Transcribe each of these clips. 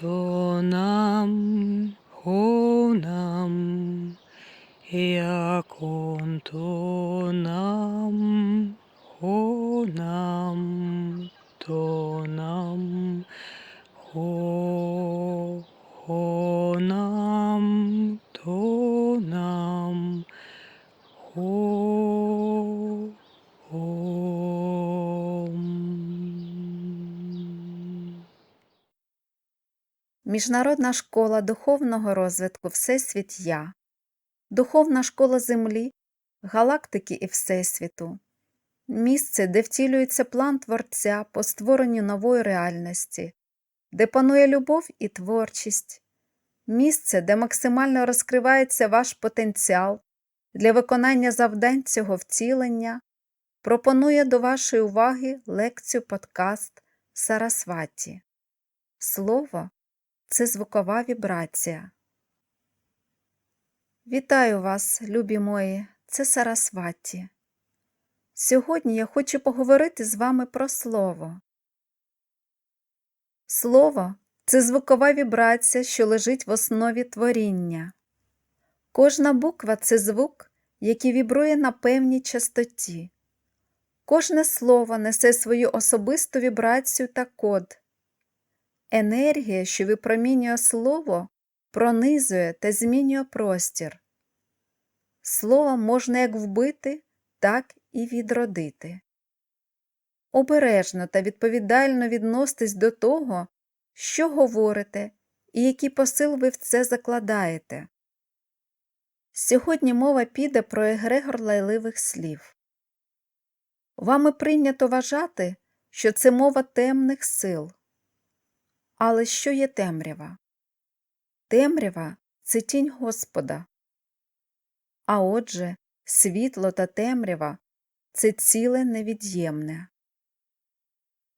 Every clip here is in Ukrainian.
тонам, як он тонам, хонам, Міжнародна школа духовного розвитку Всесвіт Я, Духовна школа Землі, галактики і Всесвіту, місце, де втілюється план Творця по створенню нової реальності, де панує любов і творчість, місце, де максимально розкривається ваш потенціал для виконання завдань цього втілення, пропонує до вашої уваги лекцію подкаст Сарасваті. Слово це звукова вібрація. Вітаю вас, любі мої, це Сарасваті. Сьогодні я хочу поговорити з вами про слово. Слово це звукова вібрація, що лежить в основі творіння. Кожна буква це звук, який вібрує на певній частоті. Кожне слово несе свою особисту вібрацію та код. Енергія, що випромінює слово, пронизує та змінює простір. Слово можна як вбити, так і відродити. Обережно та відповідально відноситесь до того, що говорите і який посил ви в це закладаєте. Сьогодні мова піде про егрегор лайливих слів. Вами прийнято вважати, що це мова темних сил. Але що є темрява? Темрява це тінь Господа. А отже, світло та темрява це ціле невід'ємне.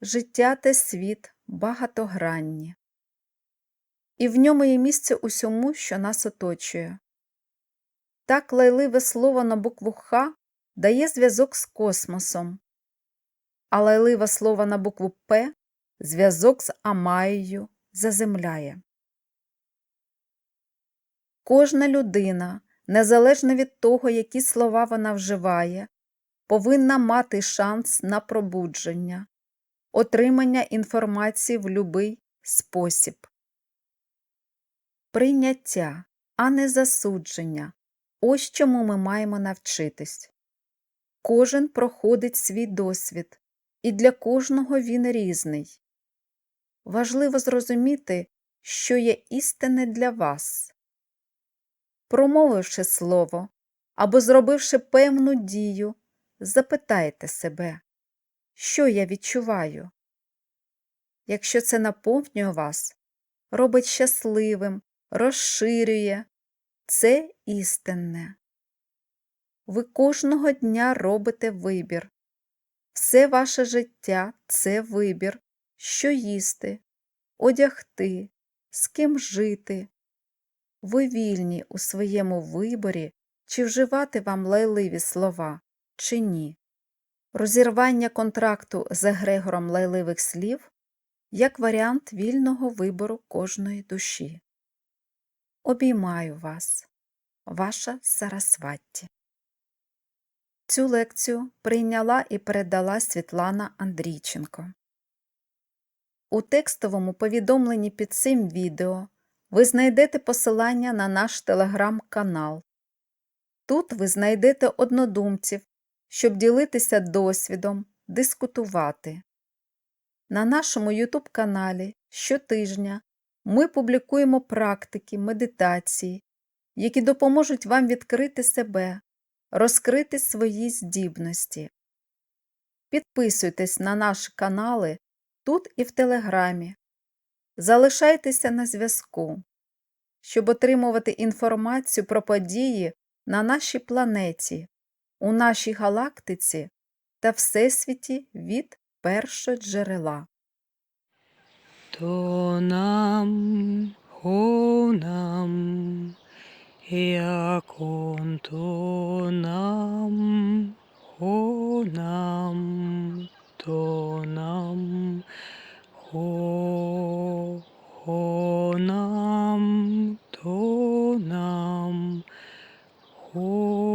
Життя та світ багатогранні. І в ньому є місце усьому, що нас оточує. Так лайливе слово на букву Х дає зв'язок з космосом, а лайливе слово на букву П зв'язок з Амаєю заземляє. Кожна людина, незалежно від того, які слова вона вживає, повинна мати шанс на пробудження, отримання інформації в любий спосіб. Прийняття, а не засудження ось чому ми маємо навчитись. Кожен проходить свій досвід, і для кожного він різний. Важливо зрозуміти, що є істинне для вас. Промовивши слово або зробивши певну дію, запитайте себе, що я відчуваю. Якщо це наповнює вас, робить щасливим, розширює, це істинне. Ви кожного дня робите вибір. Все ваше життя це вибір, що їсти, одягти, з ким жити. Ви вільні у своєму виборі, чи вживати вам лайливі слова, чи ні. Розірвання контракту з егрегором лайливих слів як варіант вільного вибору кожної душі. Обіймаю вас, ваша Сарасватті. Цю лекцію прийняла і передала Світлана Андрійченко. У текстовому повідомленні під цим відео ви знайдете посилання на наш телеграм-канал. Тут ви знайдете однодумців, щоб ділитися досвідом, дискутувати. На нашому YouTube каналі щотижня ми публікуємо практики, медитації, які допоможуть вам відкрити себе, розкрити свої здібності. Підписуйтесь на наші канали тут і в Телеграмі. Залишайтеся на зв'язку, щоб отримувати інформацію про події на нашій планеті, у нашій галактиці та Всесвіті від першоджерела. То нам, хо нам, як он то нам, хо нам, то нам. Oh.